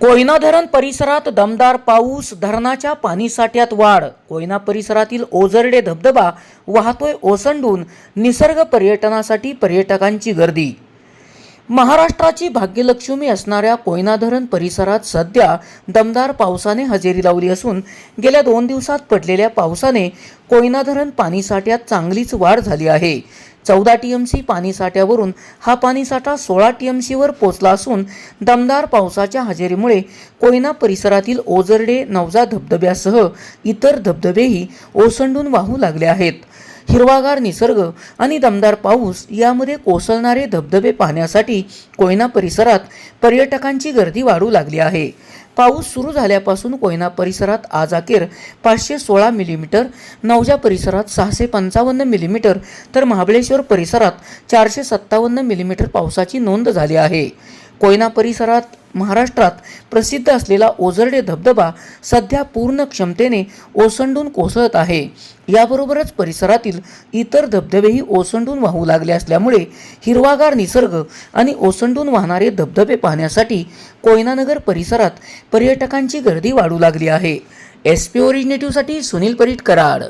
कोयना धरण परिसरात दमदार पाऊस धरणाच्या पाणीसाठ्यात वाढ. कोयना परिसरातील ओझरडे धबधबा वाहतोय ओसंडून निसर्ग पर्यटनासाठी पर्यटकांची गर्दी. महाराष्ट्राची भाग्यलक्ष्मी असणाऱ्या कोयना धरण परिसरात सध्या दमदार पावसाने हजेरी लावली असून गेल्या दोन दिवसात पडलेल्या पावसाने कोयना धरण पाणीसाठ्यात चांगलीच वाढ झाली आहे. चौदा टीएमसी पाणीसाठ्यावरून हा पाणीसाठा सोळा टीएमसीवर पोचला असून दमदार पावसाच्या हजेरीमुळे कोयना परिसरातील ओझरडे नवजा धबधब्यासह इतर धबधबेही ओसंडून वाहू लागले आहेत. हिरवागार निसर्ग आणि दमदार पाऊस यामध्ये कोसळणारे धबधबे पाहण्यासाठी कोयना परिसरात पर्यटकांची गर्दी वाढू लागली आहे. पाऊस सुरू झाल्यापासून कोयना परिसरात आज अखेर पाचशे सोळा मिलीमीटर नवजा परिसरात सहाशे पंचावन्न मिलीमीटर तर महाबळेश्वर परिसरात चारशे सत्तावन्न मिलीमीटर पावसाची नोंद झाली आहे. कोयना परिसरात महाराष्ट्रात प्रसिद्ध असलेला ओझरडे धबधबा सध्या पूर्ण क्षमतेने ओसंडून कोसळत आहे. याबरोबरच परिसरातील इतर धबधबेही ओसंडून वाहू लागले असल्यामुळे हिरवागार निसर्ग आणि ओसंडून वाहणारे धबधबे पाहण्यासाठी कोयनानगर परिसरात पर्यटकांची गर्दी वाढू लागली आहे. एस पी ओरिजिनेटिव्हसाठी सुनील परीट कराड.